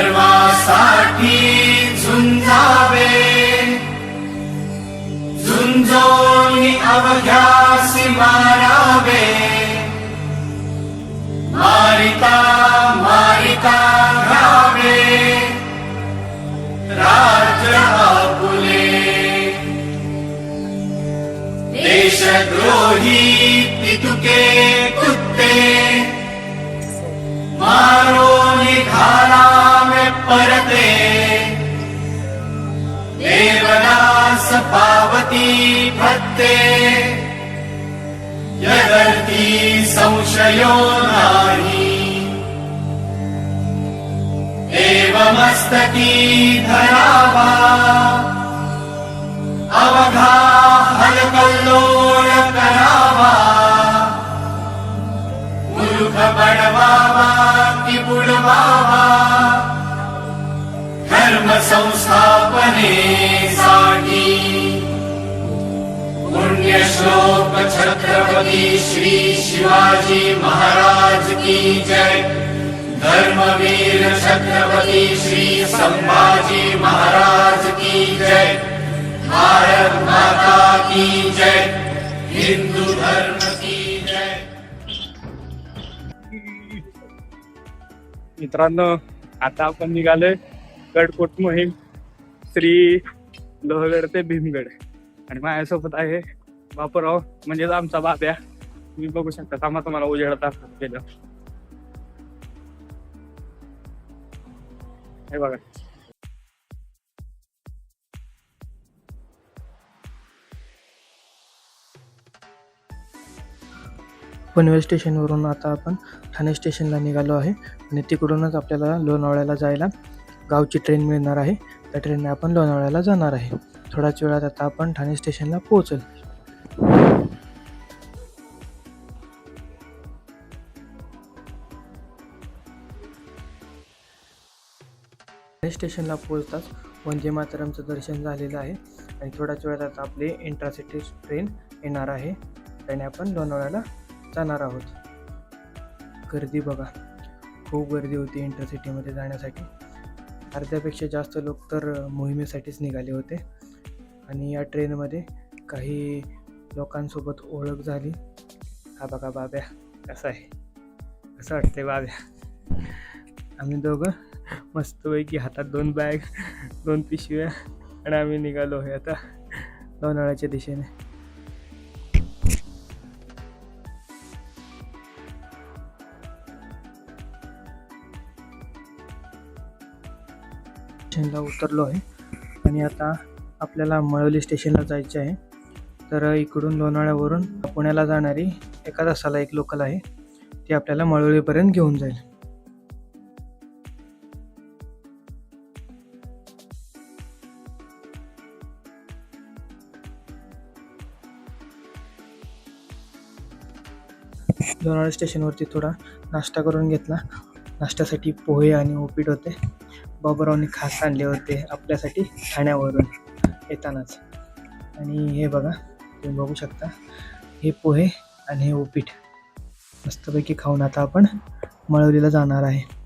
धर्मासाठी झुंजावे झुंजोनी अवघ्यासी मारावे मारिता मारिता घ्यावे राज्य आपुले देशद्रोही पितुके परते देवनास पावती भक्ते यदर्ति संशयो नाहि एवमस्तकी धरा वा मस्तकी वा मूर्खपणवा वा कराखपडवा संस्थापनेसाठी पुण्यश्लोक छत्रपती श्री शिवाजी महाराज की जय। धर्मवीर छत्रपती श्री संभाजी महाराज की जय। भारत माता की जय। हिंदू धर्म की जय। मित्रांनो आता आपण निघालोय गडकोट मोहीम श्री लोहगड ते भीमगड. आणि माझ्यासोबत आहे बापूराव म्हणजेच आमचा बाब्या. तुम्ही बघू शकता थांबा तुम्हाला उजेडत केलं हे बघा. पनवेल स्टेशनवरून आता आपण ठाणे स्टेशनला निघालो आहे. आणि तिकडूनच आपल्याला लोणावळ्याला जायला गावची ट्रेन मिळणार आहे. त्या ट्रेनने आपण लोणावळ्याला जाणार आहे. थोड्याच वेळात आता आपण ठाणे स्टेशनला पोहोचल. ठाणे स्टेशनला पोहोचताच वंदे मातरमचं दर्शन झालेलं आहे. आणि थोड्याच वेळात आता आपली इंट्रासिटी ट्रेन येणार आहे. त्याने आपण लोणावळ्याला जाणार आहोत. गर्दी बघा. खूप गर्दी होती इंटरसिटीमध्ये जाण्यासाठी. अर्ध्यापेक्षा जास्त लोक तर मोहिमेसाठीच निघाले होते. आणि या ट्रेनमध्ये काही लोकांसोबत ओळख झाली. हा बघा बाब्या कसा आहे? कसं वाटतंय बाब्या? आम्ही दोघं मस्तपैकी हातात दोन बॅग दोन पिशव्या आणि आम्ही निघालो आहे आता लोणावळ्याच्या दिशेने. स्टेशनला उतरलो आहे. आणि आता आपल्याला मळवली स्टेशनला जायचे आहे. तर इकडून लोणाळ्यावरून पुण्याला जाणारी एका तासाला एक लोकल आहे. ती आपल्याला मळवलीपर्यंत घेऊन जाईल. लोणावळा स्टेशनवरती थोडा नाश्ता करून घेतला. नाश्त्यासाठी पोहे आणि उपीट होते. बाबूरावने खास आणले होते आपल्यासाठी ठाण्यावरून येतानाच. आणि हे बघा तुम्ही बघू शकता हे पोहे आणि हे उपीठ मस्तपैकी खाऊन आता आपण मळवलीला जाणार आहे.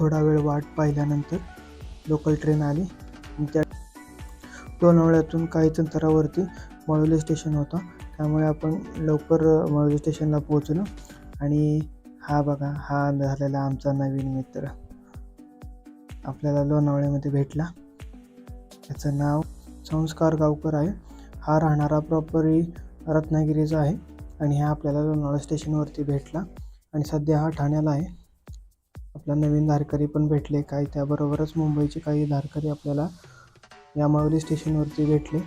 थोडा वेळ वाट पाहिल्यानंतर लोकल ट्रेन आली. त्या लोणावळ्यातून काहीच अंतरावरती मळोली स्टेशन होतं. त्यामुळे आपण लवकर मळवली स्टेशनला पोहोचलो. आणि हा बघा हा झालेला आमचा नवीन मित्र. आपल्याला लोणावळ्यामध्ये भेटला. त्याचं नाव संस्कार गावकर आहे. हा राहणारा प्रॉपरी रत्नागिरीचा आहे. आणि हा आपल्याला लोणावळा स्टेशनवरती भेटला. आणि सध्या हा ठाण्याला आहे. आपला नवीन धारकरी पण भेटले काही त्याबरोबरच मुंबईचे काही धारकरी आपल्याला या मावली स्टेशनवरती भेटले.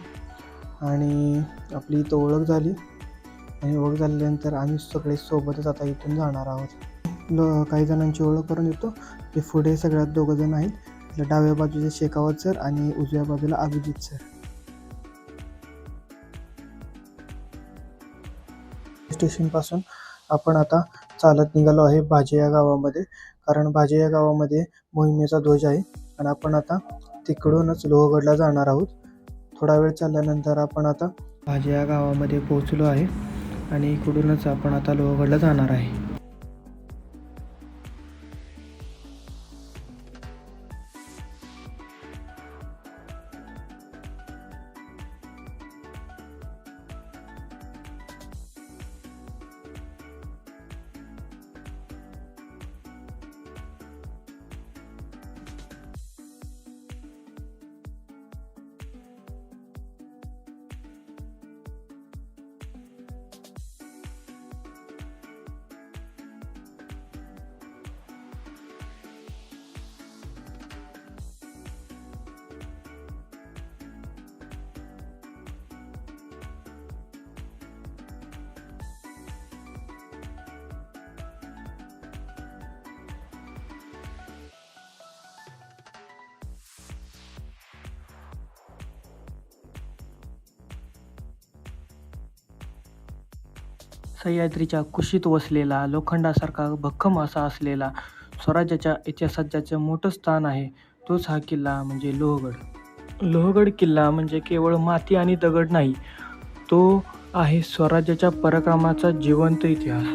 आणि आपली इथं ओळख झाली. आणि ओळख झाल्यानंतर आम्ही सगळे सोबतच आता इथून जाणार आहोत. ल काही जणांची ओळख करून देतो. ते पुढे सगळ्यात दोघं जण आहेत. डाव्या बाजूचे शेखावत सर आणि उजव्या बाजूला अभिजित सर. स्टेशनपासून आपण आता चालत निघालो आहे भाजे या गावामध्ये. कारण भाजे या गावामध्ये मोहिमेचा ध्वज आहे आणि आपण आता तिकडूनच लोहगडला जाणार आहोत. थोडा वेळ चालल्यानंतर आपण आता भाजे या गावामध्ये पोहोचलो आहे आणि इकडूनच आपण आता लोहगडला जाणार आहे. सह्याद्रीच्या कुशीत वसलेला लोखंडासारखा भक्कम असा असलेला स्वराज्याच्या इतिहासात ज्याचं मोठं स्थान आहे तोच हा किल्ला म्हणजे लोहगड. लोहगड किल्ला म्हणजे केवळ माती आणि दगड नाही तो आहे स्वराज्याच्या पराक्रमाचा जिवंत इतिहास.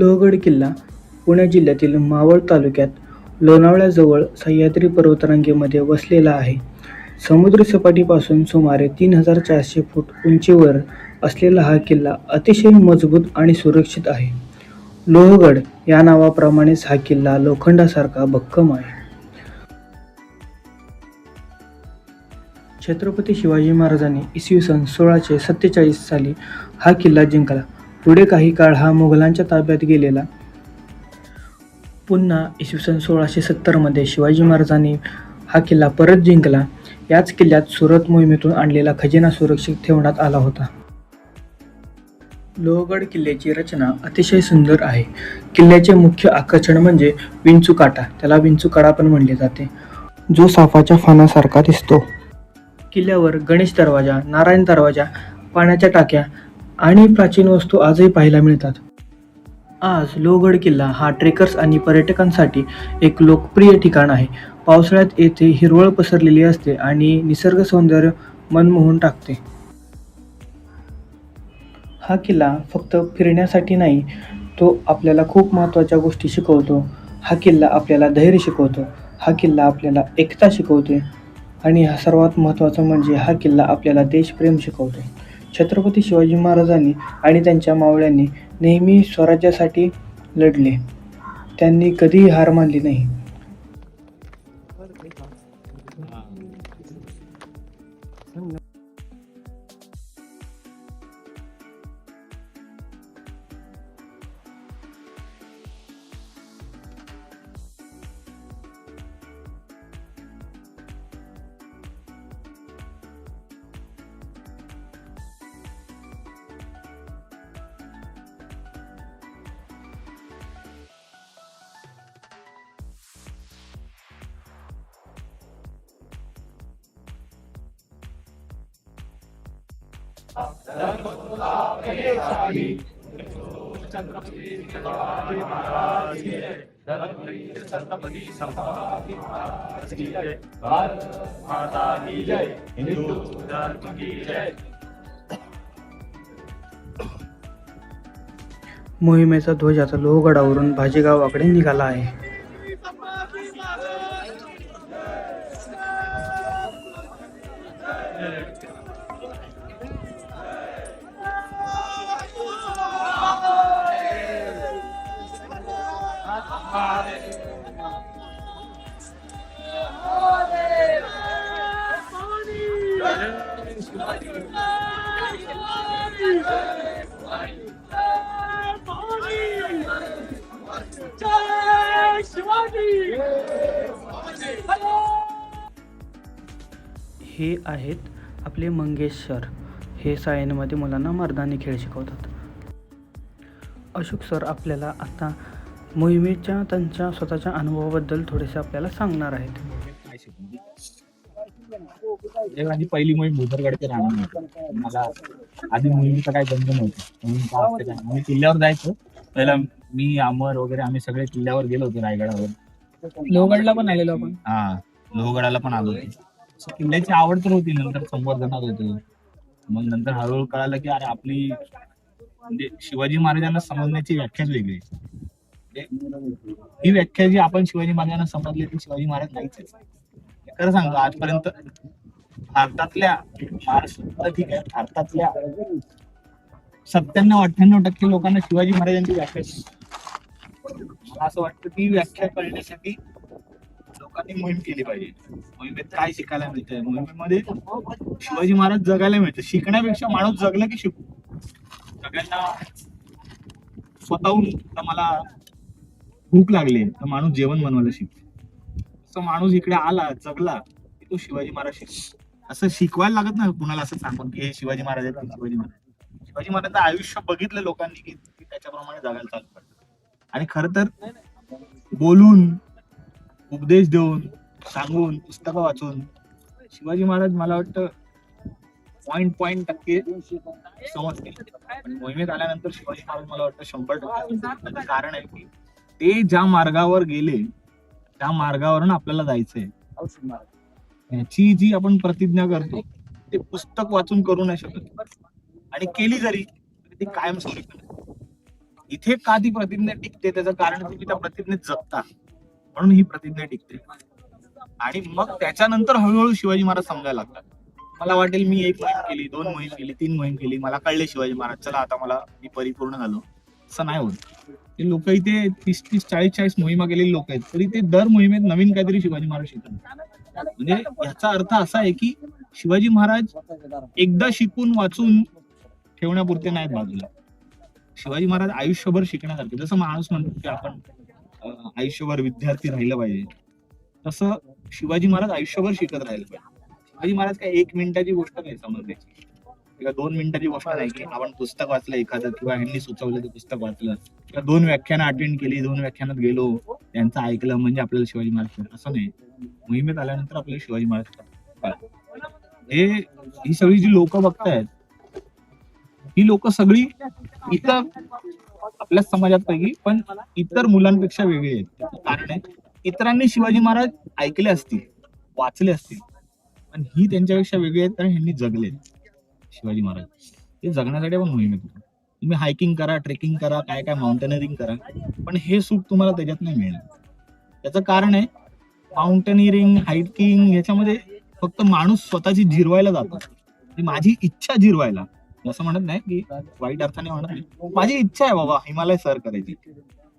लोहगड किल्ला पुणे जिल्ह्यातील मावळ तालुक्यात लोणावळ्याजवळ सह्याद्री पर्वतरांगेमध्ये वसलेला आहे. समुद्रसपाटीपासून सुमारे तीन हजार चारशे फूट उंचीवर असलेला हा किल्ला अतिशय मजबूत आणि सुरक्षित आहे. लोहगड या नावाप्रमाणेच हा किल्ला लोखंडासारखा भक्कम आहे. छत्रपती शिवाजी महाराजांनी इसवी सन सोळाशे सत्तेचाळीस साली हा किल्ला जिंकला. पुढे काही काळ हा मुघलांच्या ताब्यात गेलेला. पुन्हा इसवी सन सोळाशे सत्तरमध्ये शिवाजी महाराजांनी हा किल्ला परत जिंकला. याच किल्ल्यात सुरत मोहिमेतून आणलेला खजिना सुरक्षित ठेवण्यात आला होता. लोहगड किल्ल्याची रचना अतिशय सुंदर आहे. किल्ल्याचे मुख्य आकर्षण म्हणजे विंचूकाटा. त्याला विंचूकाडा पण म्हणले जाते. जो सापाच्या फानासारखा दिसतो. किल्ल्यावर गणेश दरवाजा नारायण दरवाजा पाण्याच्या टाक्या आणि प्राचीन वस्तू आजही पाहायला मिळतात. आज लोहगड किल्ला हा ट्रेकर्स आणि पर्यटकांसाठी एक लोकप्रिय ठिकाण आहे. पावसाळ्यात येथे हिरवळ पसरलेली असते आणि निसर्ग सौंदर्य मनमोहून टाकते. हा किल्ला फक्त फिरण्यासाठी नाही तो आपल्याला खूप महत्त्वाच्या गोष्टी शिकवतो. हा किल्ला आपल्याला धैर्य शिकवतो. हा किल्ला आपल्याला एकता शिकवते. आणि हा सर्वात महत्त्वाचं म्हणजे हा किल्ला आपल्याला देशप्रेम शिकवतो. छत्रपती शिवाजी महाराजांनी आणि त्यांच्या मावळ्यांनी नेहमी स्वराज्यासाठी लढले. त्यांनी कधीही हार मानली नाही. मोहिमेचा ध्वज आता लोहगडावरून भाजी गावाकडे निघाला आहे. आहेत. आपले मंगेश सर हे सायनमध्ये मुलांना मर्दानी खेळ शिकवतात. अशोक सर आपल्याला आता मोहिमेच्या त्यांच्या स्वतःच्या अनुभवाबद्दल थोडेसे आपल्याला सांगणार आहेत. माझी पहिली मोहीम भुदरगडचे राहणार मला आधी मोहिमेचा काही बंध नव्हतं. काय आम्ही किल्ल्यावर जायचो. पहिला मी अमर वगैरे आम्ही सगळे किल्ल्यावर गेलो होतो रायगडावर. लोहगडला पण आलेलो आपण. हा लोहगडाला पण आलो होतो. किल्ल्याची आवड तर होती नंतर संवर्धनात होत. मग नंतर हळूहळू कळालं की अरे आपली म्हणजे शिवाजी महाराजांना समजण्याची व्याख्याच वेगळी म्हणजे ही व्याख्या जी आपण शिवाजी महाराजांना समजली ती शिवाजी महाराज नाहीच खरं सांगतो आजपर्यंत भारतातल्या महाराष्ट्रात ठीक आहे भारतातल्या सत्त्याण्णव अठ्ठ्याण्णव टक्के लोकांना शिवाजी महाराजांची व्याख्या मला असं वाटतं ती व्याख्या करण्यासाठी लोकांनी मोहीम केली पाहिजे. मोहिमेत काय शिकायला मिळतंय? मोहिमेमध्ये शिवाजी महाराज जगायला मिळतं शिकण्यापेक्षा माणूस जगला की शिकू. सगळ्यांना स्वतःहून मला भूक लागली तर माणूस जेवण बनवायला शिकतो. असं माणूस इकडे आला जगला की तो शिवाजी महाराज शिकतो. असं शिकवायला लागत ना कुणाला असं सांगून की हे शिवाजी महाराज आहेत शिवाजी महाराज शिवाजी महाराजांचं आयुष्य बघितलं लोकांनी की की त्याच्याप्रमाणे जगायला चालू करतात. आणि खर तर बोलून उपदेश देऊन सांगून पुस्तकं वाचून. शिवाजी महाराज मला वाटतं पॉइंट पॉइंट टक्के समजतील पण मोहिमेत आल्यानंतर शिवाजी महाराज मला वाटतं शंभर टक्के कारण आहे की ते ज्या मार्गावर गेले त्या मार्गावरून आपल्याला जायचंय. याची जी आपण प्रतिज्ञा करतो ते पुस्तक वाचून करू नाही शकत. आणि केली जरी ती कायम स्वरूपी इथे का ती प्रतिज्ञा टिकते? त्याचं कारण तुम्ही त्या प्रतिज्ञेत जगता. म्हणून ही प्रतिज्ञा टिकते. आणि मग त्याच्यानंतर हळूहळू शिवाजी महाराज समजायला लागतात. मला वाटेल मी एक मोहीम केली दोन मोहीम केली तीन मोहीम केली. मला कळले शिवाजी महाराज चला आता मला मी परिपूर्ण झालो. असं नाही होत. ते लोक इथे तीस तीस चाळीस चाळीस मोहिमा केलेली लोक आहेत. तरी ते दर मोहिमेत नवीन काहीतरी शिवाजी महाराज शिकतात. म्हणजे याचा अर्थ असा आहे की शिवाजी महाराज एकदा शिकून वाचून ठेवण्यापुरते नाहीत बाजूला. शिवाजी महाराज आयुष्यभर शिकण्यासारखे जसं माणूस म्हणतो की आपण आयुष्यभर विद्यार्थी राहिलं पाहिजे. तसं शिवाजी महाराज आयुष्यभर शिकत राहिलं पाहिजे. शिवाजी महाराज काय एक मिनिटाची गोष्ट नाही समजण्याची. किंवा दोन मिनिटाची गोष्ट नाही की आपण पुस्तक वाचलं एखादं किंवा ह्यांनी सुचवलं ते पुस्तक वाचलं. किंवा दोन व्याख्यानं अटेंड केली दोन व्याख्यानात गेलो त्यांचं ऐकलं म्हणजे आपल्याला शिवाजी महाराज. असं नाही. मोहिमेत आल्यानंतर आपल्याला शिवाजी महाराज. हे ही सगळी जी लोक बघतायत ही लोक सगळी इतर आपल्या समाजात पैकी पण इतर मुलांपेक्षा वेगळी आहेत. कारण आहे इतरांनी शिवाजी महाराज ऐकले असतील वाचले असतील पण ही त्यांच्यापेक्षा वेगळी आहेत कारण ह्यांनी जगले शिवाजी महाराज. हे जगण्यासाठी आपण मोहिमेत तुम्ही हायकिंग करा ट्रेकिंग करा काय काय माउंटेनिअरिंग करा पण हे सुख तुम्हाला त्याच्यात नाही मिळणार. त्याचं कारण आहे माउंटेनिअरिंग हायकिंग ह्याच्यामध्ये फक्त माणूस स्वतःची जिरवायला जातो. ती माझी इच्छा जिरवायला असं म्हणत नाही की वाईट अर्थाने म्हणत नाही. माझी इच्छा आहे बाबा हिमालय सर करायची.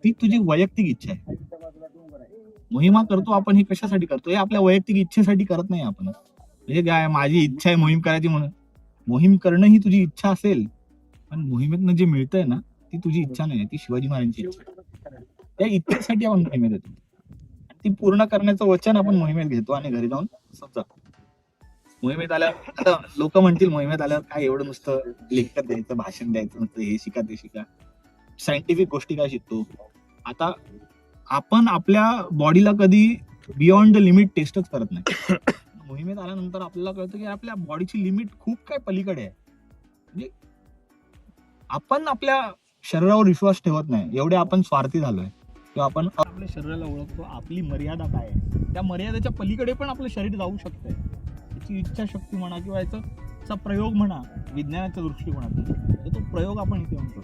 ती तुझी वैयक्तिक इच्छा आहे. मोहिमा करतो आपण हे कशासाठी करतो? हे आपल्या वैयक्तिक इच्छेसाठी करत नाही आपण. म्हणजे काय माझी इच्छा आहे मोहीम करायची म्हणून. मोहीम करणं ही तुझी इच्छा असेल पण मोहिमेतनं जे मिळतंय ना ती तुझी इच्छा नाही ती शिवाजी महाराजांची इच्छा आहे. त्या इच्छेसाठी आपण मोहिमेत येतो. ती पूर्ण करण्याचं वचन आपण मोहिमेत घेतो आणि घरी जाऊन समजा मोहिमेत आल्यावर आता लोक म्हणतील मोहिमेत आल्यावर काय एवढं नुसतं लेखत द्यायचं भाषण द्यायचं नुसतं हे शिका ते शिका. सायंटिफिक गोष्टी काय शिकतो? आता आपण आपल्या बॉडीला कधी बियॉन्ड द लिमिट टेस्टच करत नाही. मोहिमेत आल्यानंतर आपल्याला कळतं की आपल्या बॉडीची लिमिट खूप काय पलीकडे आहे. म्हणजे आपण आपल्या शरीरावर विश्वास ठेवत नाही. एवढे आपण स्वार्थी झालोय. किंवा आपण आपल्या शरीराला ओळखतो आपली मर्यादा काय आहे? त्या मर्यादेच्या पलीकडे पण आपलं शरीर जाऊ शकतंय. याची इच्छाशक्ती म्हणा किंवा याचा प्रयोग म्हणा विज्ञानाच्या दृष्टिकोनातून. तर तो प्रयोग आपण इथे म्हणतो.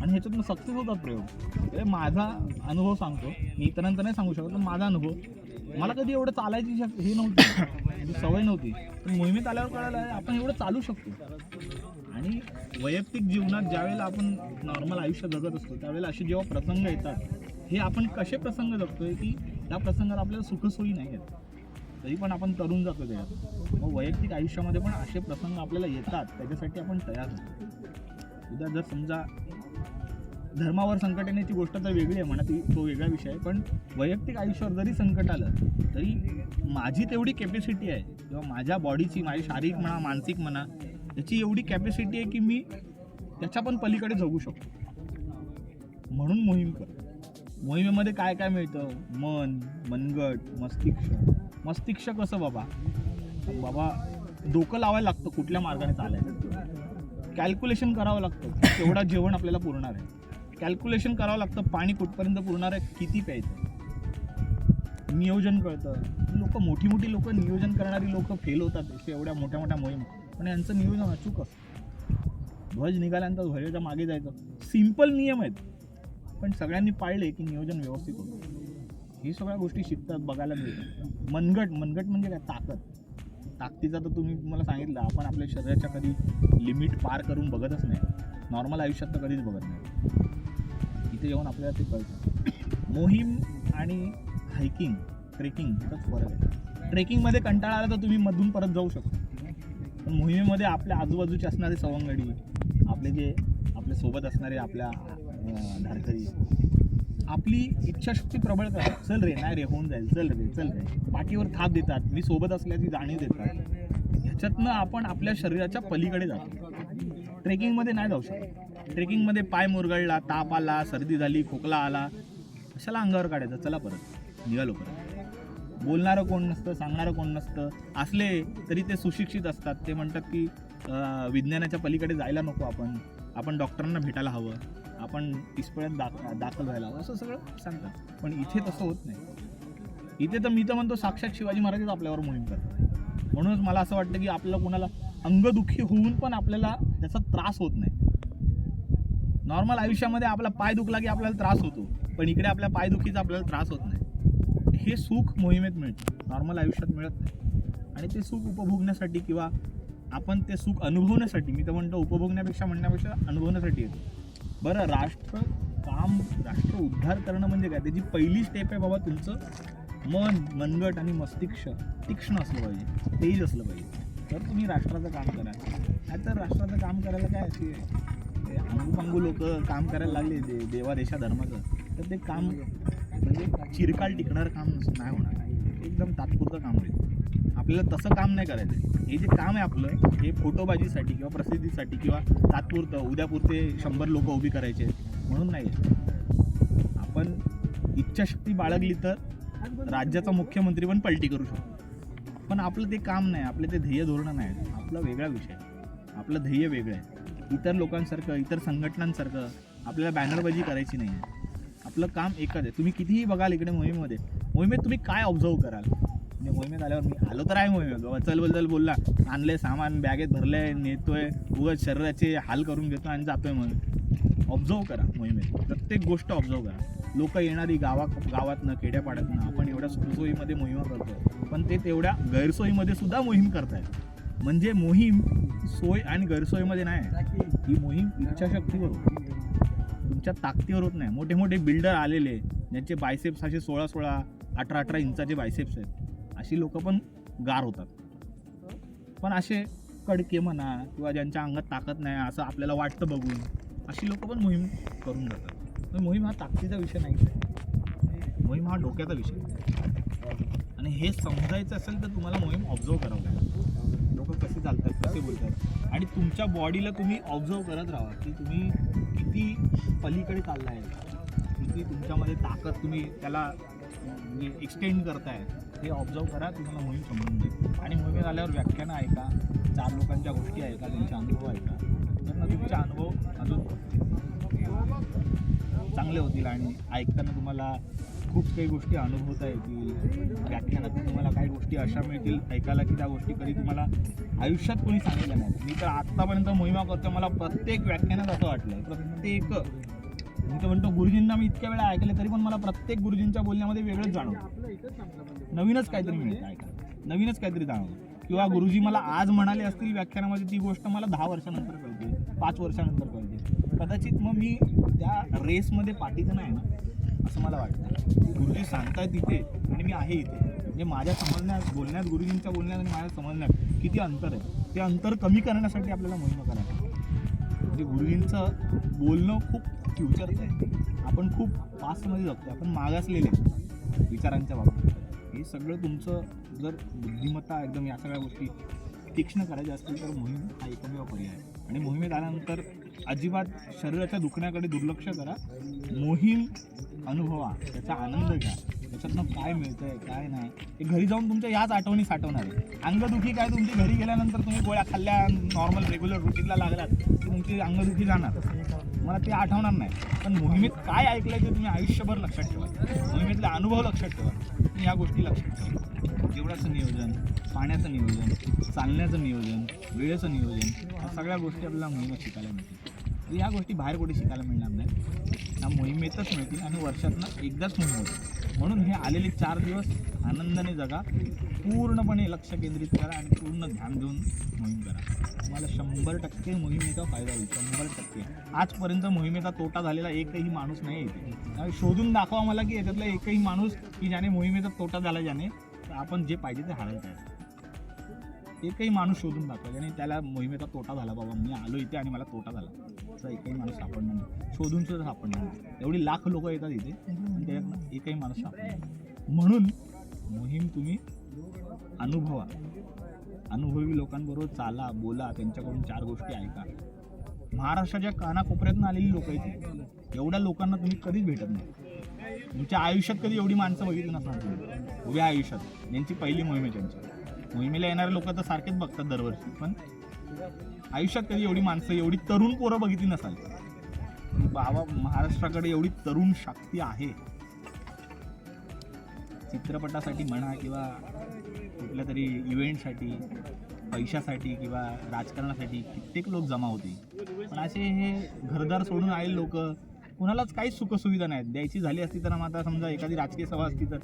आणि ह्याच्यातून सक्सेस होतात प्रयोग. म्हणजे माझा अनुभव सांगतो. मी इतरांचा नाही सांगू शकत पण माझा अनुभव. मला कधी एवढं चालायची हे नव्हती. म्हणजे सवय नव्हती. पण मोहिमेत आल्यावर कळायला आहे, आपण एवढं चालू शकतो. आणि वैयक्तिक जीवनात ज्यावेळेला आपण नॉर्मल आयुष्य जगत असतो त्यावेळेला असे जेव्हा प्रसंग येतात हे आपण कसे प्रसंग जगतोय की त्या प्रसंगात आपल्याला सुखसोयी नाही आहेत तरी पण आपण तरुण जातो त्याच्यात. मग वैयक्तिक आयुष्यामध्ये पण असे प्रसंग आपल्याला येतात त्याच्यासाठी आपण तयार होतो. उद्या जर समजा धर्मावर संकट येण्याची गोष्ट तर वेगळी आहे म्हणा ती तो वेगळा विषय आहे. पण वैयक्तिक आयुष्यावर जरी संकट आलं तरी माझी तेवढी कॅपॅसिटी आहे किंवा माझ्या बॉडीची माझी शारीरिक म्हणा मानसिक म्हणा त्याची एवढी कॅपॅसिटी आहे की मी त्याच्या पण पलीकडे जगू शकतो. म्हणून मोहीम कर मोहिमेमध्ये काय काय मिळतं? मन मनगट मस्तिष्क. मस्तिष्क कसं बाबा? बाबा डोकं लावायला लागतं कुठल्या मार्गाने चालायचं. कॅल्क्युलेशन करावं लागतं तेवढा जेवण आपल्याला पुरणार आहे. कॅल्क्युलेशन करावं लागतं पाणी कुठपर्यंत पुरणार आहे किती प्यायचं नियोजन कळतं. लोक मोठी मोठी लोक नियोजन करणारी लोक फेल होतात एवढ्या मोठ्या मोठ्या मोहीम. पण यांचं नियोजन अचूक असतं. ध्वज निघाल्यानंतर ध्वजाच्या मागे जायचं. सिंपल नियम आहेत. पण सगळ्यांनी पाळले की नियोजन व्यवस्थित होतं. ही सगळ्या गोष्टी शिकतात बघायला मिळतात. मनगट मनगट म्हणजे काय? ताकद. ताकदीचा तर तुम्ही तुम्हाला सांगितलं आपण आपल्या शरीराच्या कधी लिमिट पार करून बघतच नाही. नॉर्मल आयुष्यात तर कधीच बघत नाही. इथे येऊन आपल्याला ते कळतं. मोहीम आणि हायकिंग ट्रेकिंग याचाच फरक आहे. ट्रेकिंगमध्ये कंटाळा आला तर तुम्ही मधून परत जाऊ शकता. पण मोहिमेमध्ये आपल्या आजूबाजूचे असणारे सवंगडी आपले जे आपल्यासोबत असणारे आपल्या धारकरी आपली इच्छाशक्ती प्रबळ करतात चल रे नाही रे होऊन जाईल. चल रे चल रे. पाठीवर थाप देतात. मी सोबत असल्याची जाणीव देतात. ह्याच्यातनं आपण आपल्या शरीराच्या पलीकडे जातो. ट्रेकिंगमध्ये नाही जाऊ शकत. ट्रेकिंगमध्ये पाय मुरगळला ताप आला सर्दी झाली खोकला आला कशाला अंगावर काढायचं? चला परत. निघालो परत. बोलणारं कोण नसतं सांगणारं कोण नसतं असले तरी ते सुशिक्षित असतात. ते म्हणतात की विज्ञानाच्या पलीकडे जायला नको आपण. आपण डॉक्टरांना भेटायला हवं. आपण इस्पळ्यात दाख दाखल व्हायला हवं असं सगळं सांगतात. पण इथे तसं होत नाही. इथे तर मी तर म्हणतो साक्षात शिवाजी महाराजच आपल्यावर मोहीम करतात. म्हणूनच मला असं वाटतं की आपल्याला कोणाला अंगदुखी होऊन पण आपल्याला त्याचा त्रास होत नाही. नॉर्मल आयुष्यामध्ये आपला पाय दुखला की आपल्याला त्रास होतो. पण इकडे आपल्या पाय दुखीचा आपल्याला त्रास होत नाही. हे सुख मोहिमेत मिळतं. नॉर्मल आयुष्यात मिळत नाही. आणि ते सुख उपभोगण्यासाठी किंवा आपण ते सुख अनुभवण्यासाठी मी तर म्हणतो उपभोगण्यापेक्षा म्हणण्यापेक्षा अनुभवण्यासाठी येतो. बरं राष्ट्र काम राष्ट्र उद्धार करणं म्हणजे काय? त्याची पहिली स्टेप आहे बाबा तुमचं मन मनगट आणि मस्तिष्क. तीक्ष्ण असलं पाहिजे तेज असलं पाहिजे. तर तुम्ही राष्ट्राचं काम करा. नाहीतर राष्ट्राचं काम करायला काय अशी अंगू लोक काम करायला लागले दे देवा देशा धर्माचं. तर ते काम म्हणजे चिरकाल टिकणारं काम नाही होणार. एकदम तात्पुरतं काम होईल आपल्याला तसं काम नाही करायचं हे जे काम आहे आपलं हे फोटोबाजीसाठी किंवा प्रसिद्धीसाठी किंवा तात्पुरतं उद्यापुरते शंभर लोक उभी करायचे म्हणून नाही आपण इच्छाशक्ती बाळगली तर राज्याचा मुख्यमंत्री पण पलटी करू शकतो. पण आपलं ते काम नाही आपलं ते ध्येय धोरणं नाही. आपला वेगळा विषय आपलं ध्येय वेगळं आहे. इतर लोकांसारखं इतर संघटनांसारखं आपल्याला बॅनरबाजी करायची नाही आहे आपलं काम एकच आहे. तुम्ही कितीही बघाल इकडे मोहिमेमध्ये मोहिमेत तुम्ही काय ऑब्झर्व कराल? मोहिमेत आल्यावर मी आलो तर आहे मोहिमेत. बाबा चल बदल बोलला. आणले सामान बॅगेत भरले नेतोय. उगाच शरीराचे हाल करून घेतो आणि जातोय मग ऑब्झर्व करा मोहिमेत. प्रत्येक गोष्ट ऑब्झर्व करा. लोक येणारी गावा गावातनं खेड्यापाड्यातनं आपण एवढ्या सुखसोयीमध्ये मोहिमा करतोय. पण ते तेवढ्या गैरसोयीमध्ये सुद्धा मोहीम करतायत. म्हणजे मोहीम सोय आणि गैरसोयीमध्ये नाही ही मोहीम इच्छाशक्तीवर होती तुमच्या ताकदीवर होत नाही. मोठे मोठे बिल्डर आलेले ज्यांचे बायसेप्स असे सोळा सोळा अठरा अठरा इंचाचे बायसेप्स आहेत. अशी लोक पण गार होतात. पण असे कडके म्हणा किंवा ज्यांच्या अंगात ताकद नाही असं आपल्याला वाटतं बघून अशी लोक पण मोहीम करून जातात. पण मोहीम हा ताकदीचा विषय नाही. मोहीम हा डोक्याचा विषय. आणि हे समजायचं असेल तर तुम्हाला मोहीम ऑब्झर्व करावं लागेल. लोक कसे चालतात कसे बोलतात. आणि तुमच्या बॉडीला तुम्ही ऑब्झर्व करत राहा की तुम्ही किती पलीकडे चाललाय. किती तुमच्यामध्ये ताकद तुम्ही त्याला म्हणजे एक्सटेंड करताय. हे ऑब्झर्व करा तुम्हाला मोहीम समजून जाईल. आणि मोहिमेत आल्यावर व्याख्यानं ऐका चार लोकांच्या गोष्टी ऐका त्यांचे अनुभव ऐका. त्यांना तुमचे अनुभव अजून चांगले होतील आणि ऐकताना तुम्हाला खूप काही गोष्टी अनुभवता येतील व्याख्यानातून तुम्हाला काही गोष्टी अशा मिळतील ऐकायला की त्या गोष्टी कधी तुम्हाला आयुष्यात कोणी सांगितलं नाही मी तर आत्तापर्यंत मोहिमा करतो मला प्रत्येक व्याख्यानात असं वाटलं प्रत्येक मी तर म्हणतो गुरुजींना मी इतक्या वेळा ऐकले तरी पण मला प्रत्येक गुरुजींच्या बोलण्यामध्ये वेगळंच जाणवतं. नवीनच काहीतरी मिळतं ऐकायला नवीनच काहीतरी जाणवतं किंवा गुरुजी मला आज म्हणाले असतील व्याख्यानामध्ये ती गोष्ट मला दहा वर्षानंतर कळते पाच वर्षानंतर कळते. कदाचित मग मी त्या रेसमध्ये पाठीचं नाही ना असं मला वाटतं. गुरुजी सांगतायत तिथे आणि मी आहे इथे. म्हणजे माझ्या समजण्यात बोलण्यात गुरुजींच्या बोलण्यात आणि माझ्या समजण्यात किती अंतर आहे. ते अंतर कमी करण्यासाठी आपल्याला मोहिमा करायला म्हणजे गुरुजींचं बोलणं खूप फ्युचरचं आहे. आपण खूप पास्टमध्ये जगतो आपण मागासलेले विचारांच्या बाबतीत. हे सगळं तुमचं जर बुद्धिमत्ता एकदम या सगळ्या गोष्टी तीक्ष्ण करायच्या असतील तर मोहीम हा एकमेव पर्याय आहे. आणि मोहिमेत आल्यानंतर अजिबात शरीराच्या दुखण्याकडे दुर्लक्ष करा. मोहीम अनुभवा त्याचा आनंद घ्या. त्याच्यातनं काय मिळतंय काय नाही. ते घरी जाऊन तुमच्या याच आठवणी साठवणार आहे अंगदुखी काय तुमची घरी गेल्यानंतर तुम्ही गोळ्या खाल्ल्या नॉर्मल रेग्युलर रुटीनला लागलात तुमची अंगदुखी जाणार? मला ते आठवणार नाही. पण मोहिमेत काय ऐकलंय ते तुम्ही आयुष्यभर लक्षात ठेवा. मोहिमेतले अनुभव लक्षात ठेवा. तुम्ही या गोष्टी लक्षात ठेवा. जेवणाचं नियोजन पाण्याचं नियोजन चालण्याचं नियोजन वेळेचं नियोजन या सगळ्या गोष्टी आपल्याला मोहिमेत शिकायला मिळतील. या गोष्टी बाहेर कुठे शिकायला मिळणार नाही त्या मोहिमेतच मिळतील आणि वर्षातनं एकदाच मोहीम होते म्हणून हे आलेले चार दिवस आनंदाने जगा. पूर्णपणे लक्ष केंद्रित करा आणि पूर्ण ध्यान देऊन मोहीम करा. तुम्हाला शंभर टक्के मोहिमेचा फायदा होईल. शंभर टक्के. आजपर्यंत मोहिमेचा तोटा झालेला एकही माणूस नाही येते शोधून दाखवा मला की याच्यातला एकही माणूस की ज्याने मोहिमेचा तोटा झाला ज्याने. तर आपण जे पाहिजे ते हारायचं आहे. एकही माणूस शोधून दाखवा आणि त्याला मोहिमेचा तोटा झाला बाबा. मी आलो इथे आणि मला तोटा झाला. असा एकही माणूस सापडणार नाही. शोधून सुद्धा सापडणार नाही. एवढी लाख लोक येतात इथे. त्याच्यात एकही माणूस सापडणार नाही. म्हणून मोहीम तुम्ही अनुभवा. अनुभवी लोकांबरोबर चाला बोला. त्यांच्याकडून चार गोष्टी ऐका. महाराष्ट्राच्या कानाकोपऱ्यातून आलेली लोक आहेत एवढ्या लोकांना तुम्ही कधीच भेटत नाही. तुमच्या आयुष्यात कधी एवढी माणसं बघितली नसणार तुम्ही. उभ्या आयुष्यात. यांची पहिली मोहीम आहे त्यांची. मोहिमेला येणारे लोक तर सारखेच बघतात दरवर्षी पण आयुष्यात कधी एवढी माणसं एवढी तरुण पोरं बघितली नसाल? बाबा महाराष्ट्राकडे एवढी तरुण शक्ती आहे. चित्रपटासाठी म्हणा किंवा कुठल्या तरी इव्हेंटसाठी पैशासाठी किंवा राजकारणासाठी कित्येक लोक जमा होते. पण असे हे घरदार सोडून आले लोक कुणालाच काहीच सुखसुविधा नाहीत. द्यायची झाली असती तर मग आता समजा एखादी राजकीय सभा असती तर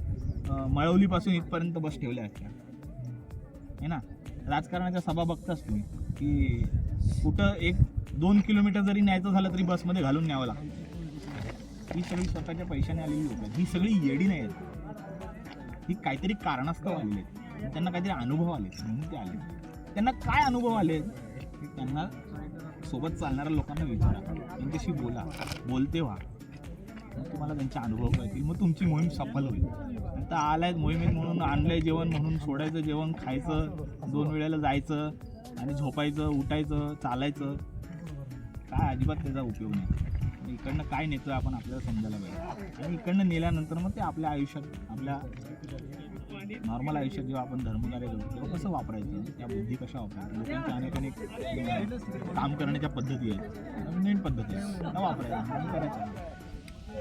मळवलीपासून इथपर्यंत बस ठेवल्या असत्या. आहे ना? राजकारणाच्या सभा बघताच तुम्ही की कुठं एक दोन किलोमीटर जरी न्यायचं झालं तरी बसमध्ये घालून न्यावं लागतं. ही सगळी स्वतःच्या पैशाने आलेली लोक ही सगळी येडी नाही आहेत. ही काहीतरी कारणास्तव आलेली आहेत. त्यांना काहीतरी अनुभव आले म्हणून ते आले त्यांना काय अनुभव आले त्यांना सोबत चालणाऱ्या लोकांना विचारा. त्यांच्याशी बोला. बोलते व्हा. तुम्हाला त्यांचे अनुभव कळतील. मग तुमची मोहीम सफल होईल. आता आलाय मोहिमेत म्हणून आणलंय जेवण म्हणून सोडायचं जेवण खायचं दोन वेळेला जायचं आणि झोपायचं उठायचं चालायचं. काय अजिबात त्याचा उपयोग नाही. इकडनं काय नेतोय आपण आपल्याला समजायला पाहिजे. आणि इकडनं नेल्यानंतर मग ते आपल्या आयुष्यात आपल्या नॉर्मल आयुष्यात जेव्हा आपण धर्मकार्य करतो तेव्हा कसं वापरायचं? म्हणजे त्या बुद्धी कशा वापरायच्या? लोकांच्या अनेक अनेक काम करण्याच्या पद्धती आहेत. नवीन पद्धती आहेत. त्या वापरायच्या करायचं.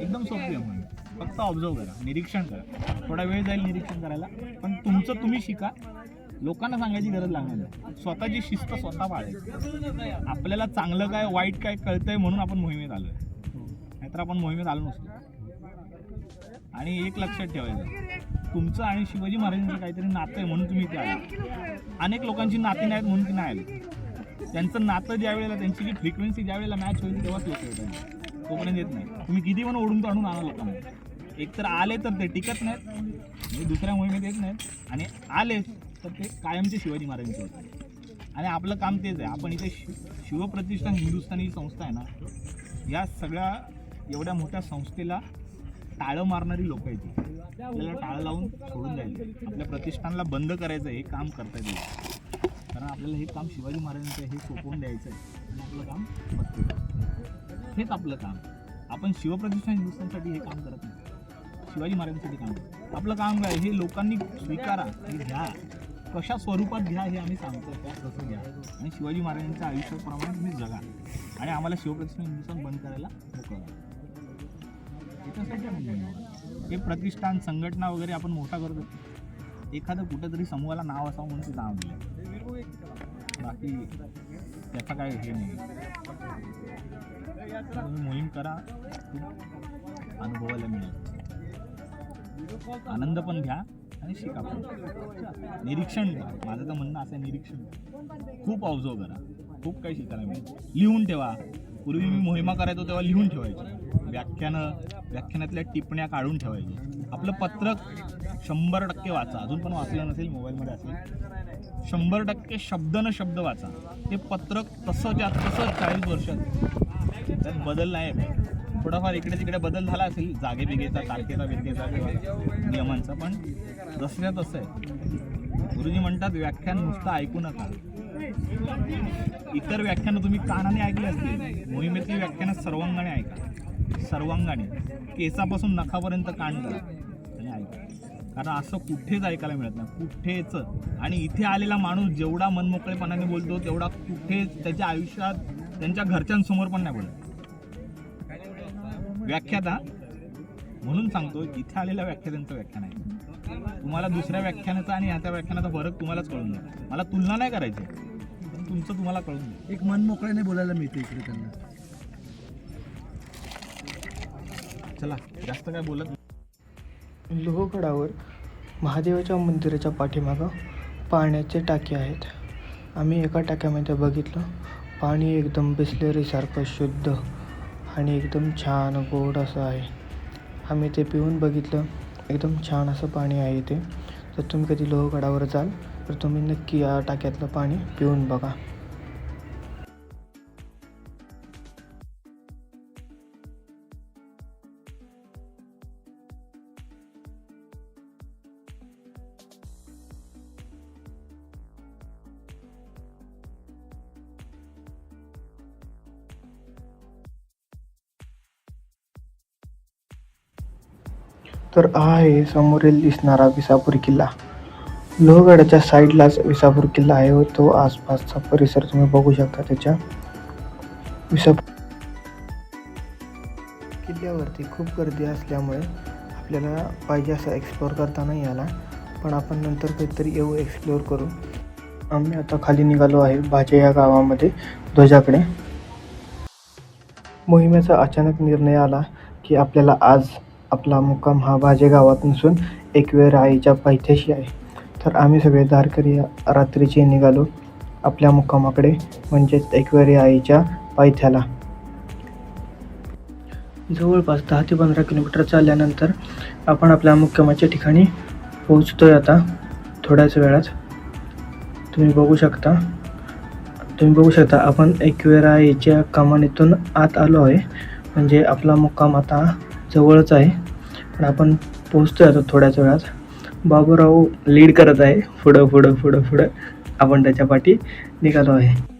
एकदम सोपी आहे म्हणून फक्त ऑब्झर्व करा निरीक्षण करा. थोडा वेळ जाईल निरीक्षण करायला पण तुमचं तुम्ही शिका. लोकांना सांगायची गरज लागणार नाही. स्वतःची शिस्त स्वतः पाळायची. आपल्याला चांगलं काय वाईट काय कळतंय म्हणून आपण मोहिमेत आलोय. नाहीतर आपण मोहिमेत आलो नसतो. आणि एक लक्षात ठेवायचं तुमचं आणि शिवाजी महाराजांचं काहीतरी नातं आहे म्हणून तुम्ही इथे आले. अनेक लोकांची नाती नाहीत म्हणून ती नाही आली. त्यांचं नातं ज्या वेळेला त्यांची जी फ्रिक्वेन्सी ज्या वेळेला मॅच होईल तेव्हाच लोक येतात. तोपर्यंत येत नाही. तुम्ही किती पण ओढून आणून आणा लोकांना एक तर आले तर ते टिकत नाहीत म्हणजे दुसऱ्या मोहिमेत येत नाहीत. आणि आले तर ते कायमचे शिवाजी महाराजांचे होते आणि आपलं काम तेच आहे. आपण इथे शि शिवप्रतिष्ठान हिंदुस्थानी संस्था आहे ना या सगळ्या एवढ्या मोठ्या संस्थेला टाळं मारणारी लोक आहेत आपल्याला टाळं लावून सोडून द्यायचं आपल्या प्रतिष्ठानला बंद करायचं आहे, हे काम करता येईल कारण आपल्याला हे काम शिवाजी महाराजांचं हे सोपवून द्यायचं आहे. आणि आपलं काम पत्ते हेच आपलं काम. आपण शिवप्रतिष्ठान हिंदुस्थानसाठी हे काम करत नाही. शिवाजी महाराजांसाठी काम करतो आपलं काम काय? हे लोकांनी स्वीकारा हे घ्या. कशा स्वरूपात घ्या हे आम्ही सांगतो त्या तसं घ्या. आणि शिवाजी महाराजांच्या आयुष्याप्रमाणे तुम्ही जगा. आणि आम्हाला शिवप्रतिष्ठान हिंदुस्थान बंद करायला मोकळा हे प्रतिष्ठान संघटना वगैरे आपण मोठा करतो एखादं कुठंतरी समूहाला नाव असावं म्हणून ते नाव दिलं बाकी त्याचा काय हे नाही. तुम्ही मोहीम करा अनुभवायला मिळेल. आनंद पण घ्या आणि शिका पण. निरीक्षण करा माझं तर म्हणणं असं आहे निरीक्षण खूप ऑब्झर्व करा. खूप काही शिकायला मिळेल. लिहून ठेवा. पूर्वी मी मोहिमा करायचो तेव्हा लिहून ठेवायचे. व्याख्यानं व्याख्यानातल्या टिपण्या काढून ठेवायचे. आपलं पत्रक शंभर टक्के वाचा. अजून पण वाचलं नसेल मोबाईलमध्ये असेल. शंभर टक्के शब्द न शब्द वाचा. ते पत्रक तसं ज्या तसं चाळीस वर्षात त्यात बदल नाही थोडाफार इकडे तिकडे बदल झाला असेल जागे बिगेचा तारखेचा बिगेचा किंवा नियमांचा पण जसं तसं आहे. गुरुजी म्हणतात व्याख्यान नुसतं ऐकू नका. इतर व्याख्यानं तुम्ही कानाने ऐकली असतील. मोहिमेतली व्याख्यानं सर्वांगाने ऐका. सर्वांगाने. केसापासून नखापर्यंत कान करा. कारण असं कुठेच ऐकायला मिळत नाही. कुठेच. आणि इथे आलेला माणूस जेवढा मनमोकळेपणाने बोलतो तेवढा कुठेच त्याच्या आयुष्यात त्यांच्या घरच्यांसमोर पण नाही बोलत. व्याख्याता म्हणून सांगतो इथे आलेल्या व्याख्यात्यांचं व्याख्यान आहे. तुम्हाला दुसऱ्या व्याख्यानाचा आणि ह्याच्या व्याख्यानाचा फरक तुम्हालाच कळून जाईल. मला तुलना नाही करायची. तुमचं तुम्हाला कळून जाईल. एक मन मोकळ्याने बोलायला मिळते इकडे त्यांना. चला जास्त काय बोलत नाही. लोहगडावर महादेवाच्या मंदिराच्या पाठीमागं पाण्याचे टाके आहेत. आम्ही एका टाक्यामध्ये बघितलं. पाणी एकदम बिसलेरीसारखं शुद्ध आणि एकदम छान गोड असं आहे. आम्ही ते पिऊन बघितलं. एकदम छान असं पाणी आहे ते तर तुम्ही कधी लोहगडावर जाल तर तुम्ही नक्की या टाक्यातलं पाणी पिऊन बघा. आहे. समोरील दिसणारा विसापूर किल्ला. लोहगडाच्या साईडलाच विसापूर किल्ला आहे व तो आसपासचा परिसर तुम्ही बघू शकता त्याच्या. विसापूर किल्ल्यावरती खूप गर्दी असल्यामुळे आपल्याला पाहिजे असं एक्सप्लोअर करता नाही आला. पण आपण नंतर काहीतरी येऊ एक्सप्लोअर करू. आम्ही आता खाली निघालो आहे भाजे या गावामध्ये ध्वजाकडे. मोहिमेचा अचानक निर्णय आला की आपल्याला आज आपला मुक्काम हा भाजे गावात नसून एकवेळ आईच्या पायथ्याशी आहे. तर आम्ही सगळे धारकरी रात्रीचे निघालो आपल्या मुक्कामाकडे म्हणजेच एकवेरी आईच्या पायथ्याला. जवळपास दहा ते पंधरा किलोमीटर चालल्यानंतर आपण आपल्या मुक्कामाच्या ठिकाणी पोहोचतोय आता थोड्याच वेळात. तुम्ही बघू शकता तुम्ही बघू शकता आपण एकवेरा आईच्या कमानीतून आत आलो आहे म्हणजे आपला मुक्काम आता जवळच आहे. पण आपण पोहोचतोय आता थोड्याच वेळात. बाबूराव लीड करत आहे. पुढं पुढं पुढं पुढं. आपण त्याच्या पाठी निघालो आहे.